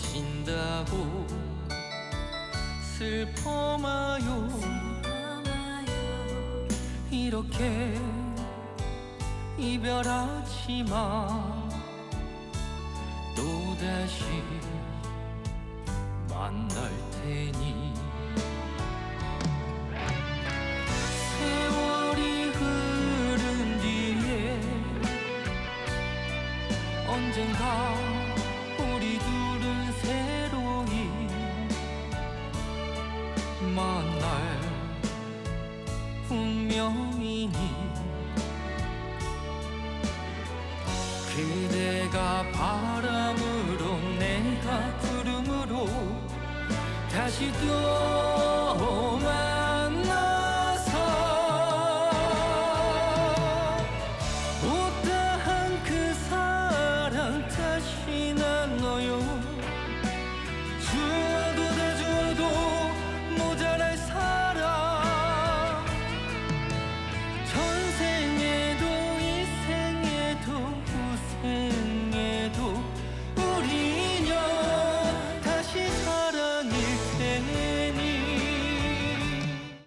헤어진다고 슬퍼마요. 이렇게 이별하지 마. 또다시 만날 테니. 세월이 흐른 뒤에 언젠가 만날 운명이니 그대가 바람으로 내가 구름으로 다시 또